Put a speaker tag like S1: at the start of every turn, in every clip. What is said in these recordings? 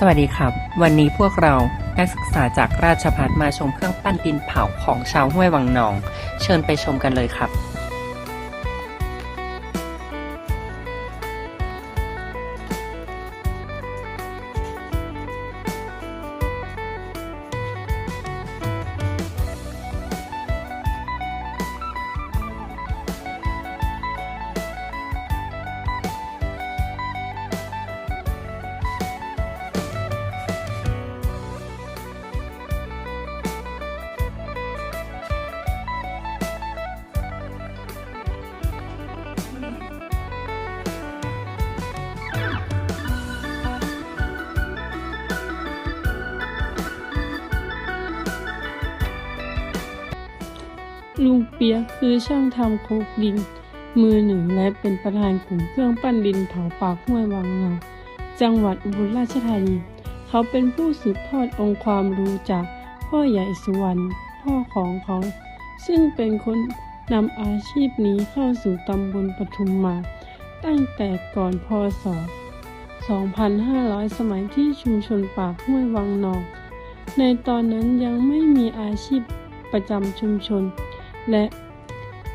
S1: สวัสดีครับ วันนี้พวกเรานักศึกษาจากราชพัฒมาชมเครื่องปั้นดินเผาของชาวห้วยวังนอง เชิญไปชมกันเลยครับ
S2: ลุงเปียกคือช่างทำโคกดิน มือหนึ่งและเป็นประธานกลุ่มเครื่องปั้นดินเผาปากห้วยวังนาจังหวัดอุบลราชธานี เขาเป็นผู้สืบทอดองค์ความรู้จากพ่อใหญ่สุวรรณพ่อของเขา ซึ่งเป็นคนนำอาชีพนี้เข้าสู่ตำบลปทุมมา ตั้งแต่ก่อนพศ 2500 สมัยที่ชุมชนปากห้วยวังนอง ในตอนนั้นยังไม่มีอาชีพประจำชุมชน และ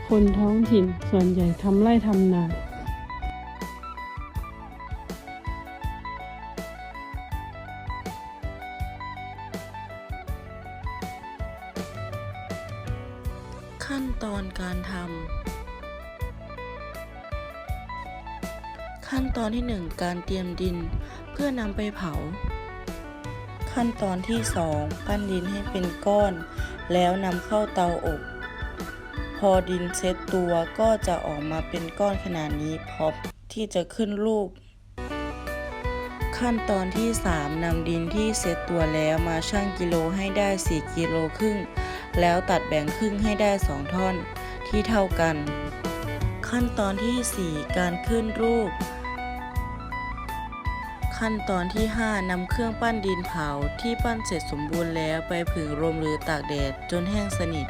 S2: คนท้องถิ่นส่วนใหญ่ทำไร่ทำนา
S3: ขั้นตอนการทำขั้นตอนที่ 1 การเตรียมดินเพื่อนำไปเผา ขั้นตอนที่ 2 ปั้นดินให้เป็นก้อน แล้วนำเข้าเตาอบ พอดินเซ็ตตัวก็จะออกมาเป็นก้อนขนาดนี้พร้อมที่จะขึ้นรูป ขั้นตอนที่ 3นำดินที่เซ็ตตัวแล้วมาชั่งกิโลให้ได้ 4 กิโลครึ่ง แล้วตัดแบ่งครึ่งให้ได้ 2 ท่อนที่เท่ากัน ขั้นตอนที่ 4 การขึ้นรูป ขั้นตอนที่ 5นำเครื่องปั้นดินเผาที่ปั้นเสร็จสมบูรณ์แล้วไปผึ่งลมหรือตากแดดจนแห้งสนิท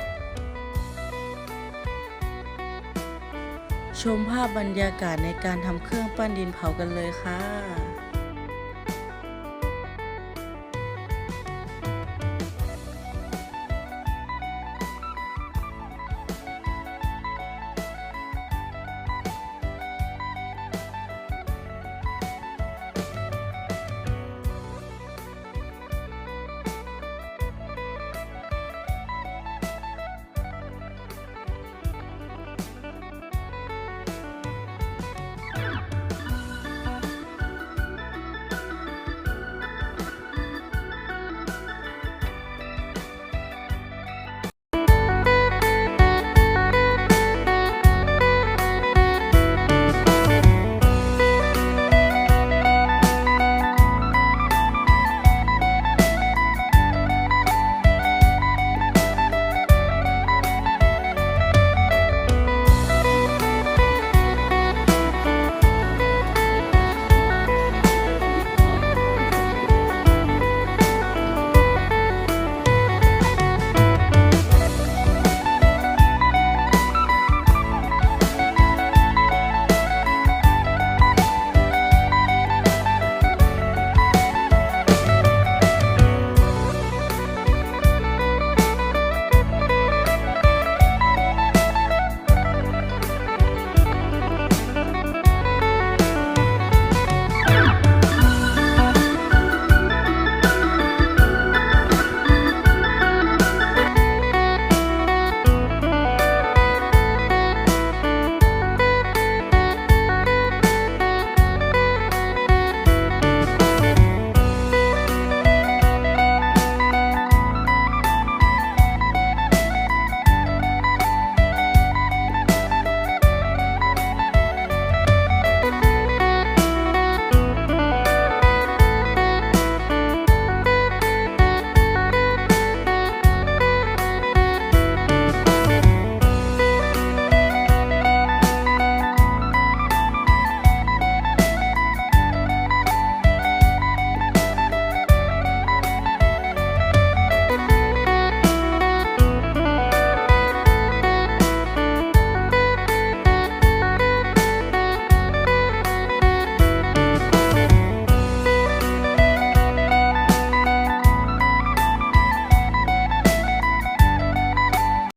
S3: ชมภาพบรรยากาศในการทำเครื่องปั้นดินเผากันเลยค่ะ